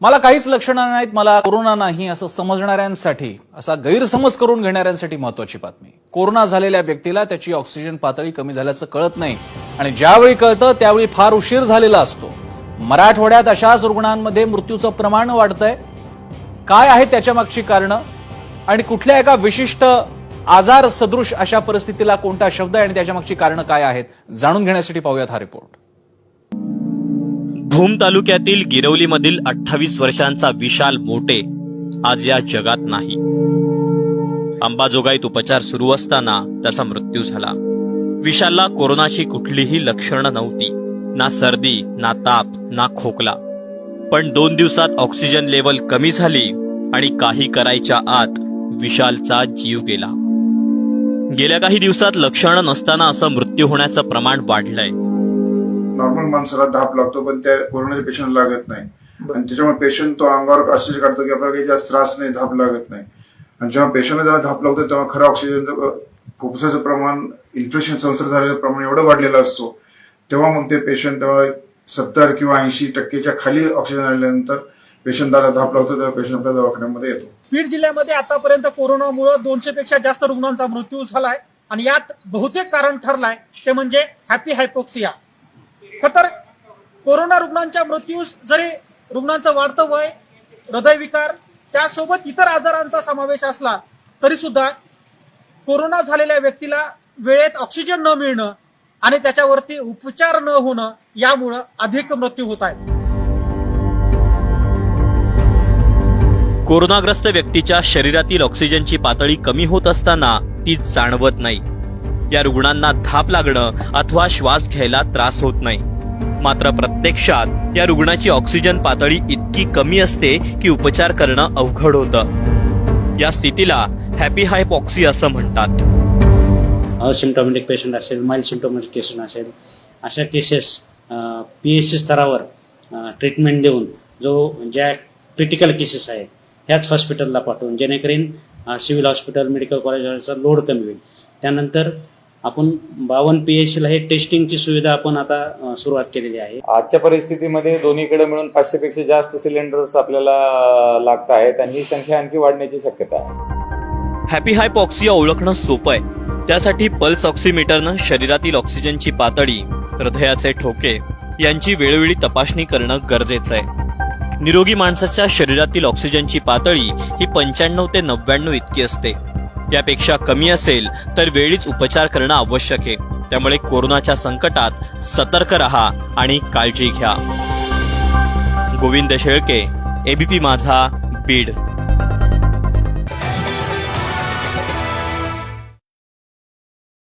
मला काहीच लक्षणं नाहीत मला कोरोना नाही असं समजणाऱ्यांसाठी असा गैरसमज करून घेणाऱ्यांसाठी महत्वाची बातमी. कोरोना झालेल्या व्यक्तीला त्याची ऑक्सिजन पातळी कमी झाल्याचं कळत नाही. आणि ज्यावेळी कळतं त्यावेळी फार उशीर झालेला असतो. मराठवाड्यात अशाच रुग्णांमध्ये मृत्यूचं प्रमाण वाढतंय. काय आहे त्याच्या मागची कारणं? आणि कुठल्या एका विशिष्ट आजार सदृश अशा परिस्थितीला कोणता शब्द आहे आणि त्याच्या मागची कारणं काय आहेत? जाणून घेण्यासाठी पाहूयात हा रिपोर्ट. भूम तालुक्यातील गिरवलीमधील अठ्ठावीस वर्षांचा विशाल मोटे आज या जगात नाही. अंबाजोगाईत उपचार सुरू असताना त्याचा मृत्यू झाला. विशालला कोरोनाची कुठलीही लक्षणं नव्हती. ना सर्दी ना ताप ना खोकला. पण दोन दिवसात ऑक्सिजन लेवल कमी झाली आणि काही करायच्या आत विशालचा जीव गेला. गेल्या काही दिवसात लक्षणं नसताना असं मृत्यू होण्याचं प्रमाण वाढलंय. नॉर्मल माणसाला धाप लागतो पण त्या कोरोनाच्या पेशंट लागत नाही. आणि त्याच्यामुळे पेशंट तो अंगावर असे काढतो की आपल्याला काही जास्त त्रास नाही धाप लागत नाही. आणि जेव्हा पेशंटला जेव्हा धाप लागतो तेव्हा खरं ऑक्सिजन फुफ्फुसाचं प्रमाण इन्फेक्शन संसर्ग झालेलं प्रमाण एवढं वाढलेलं असतो तेव्हा मग ते पेशंट तेव्हा सत्तर किंवा ऐंशी टक्केच्या खाली ऑक्सिजन आल्यानंतर पेशंटला धाप लागतो तेव्हा पेशंट आपल्या दवाखान्यामध्ये येतो. बीड जिल्ह्यामध्ये आतापर्यंत कोरोनामुळे दोनशे पेक्षा जास्त रुग्णांचा मृत्यू झालाय आणि यात बहुतेक कारण ठरलाय ते म्हणजे हॅपी हायपोक्सिया खतर कोरोना रुग्णांच्या मृत्यूस जरी रुग्णांचं वाढतं वय हृदयविकार त्यासोबत इतर आजारांचा समावेश असला तरी सुद्धा कोरोना झालेल्या व्यक्तीला वेळेत ऑक्सिजन न मिळणं आणि त्याच्यावरती उपचार न होणं यामुळं अधिक मृत्यू होत आहेत. कोरोनाग्रस्त व्यक्तीच्या शरीरातील ऑक्सिजनची पातळी कमी होत असताना ती जाणवत नाही. या रुग्णांना धाप लागणं अथवा श्वास घ्यायला त्रास होत नाही. मात्र प्रत्यक्षात या रुग्णाची ऑक्सिजन पातळी इतकी कमी असते की उपचार करणं अवघड होतं. या स्थितीला हॅपी हायपॉक्सी असं म्हणतात. असिम्टॉमॅटिक पेशंट असेल माइल्ड सिम्टॉमॅटिक पेशंट असेल अशा केसेस पी एच सी स्तरावर ट्रीटमेंट देऊन जो ज्या क्रिटिकल केसेस आहेत ह्याच हॉस्पिटलला पाठवून जेणेकरून सिव्हिल हॉस्पिटल मेडिकल कॉलेजचा लोड कमी होईल. त्यानंतर आपण बावन्न पी एच सीला हे टेस्टिंगची सुविधा आपण आता सुरुवात केलेली आहे. आजच्या परिस्थितीमध्ये दोन्हीकडे मिळून पाचशे पेक्षा जास्त सिलेंडर्स आपल्याला लागत आहेत आणि ही संख्या आणखी वाढण्याची शक्यता आहे. हॅपी हायपॉक्सिया ओळखणं सोपं आहे. त्यासाठी पल्स ऑक्सिमीटरनं शरीरातील ऑक्सिजनची पातळी हृदयाचे ठोके यांची वेळोवेळी तपासणी करणं गरजेचं आहे. निरोगी माणसाच्या शरीरातील ऑक्सिजनची पातळी ही पंच्याण्णव ते नव्याण्णव इतकी असते. यापेक्षा कमी असेल तर वेळीच उपचार करणं आवश्यक आहे. त्यामुळे कोरोनाच्या संकटात सतर्क रहा आणि काळजी घ्या. गोविंद शेळके एबीपी माझा बीड.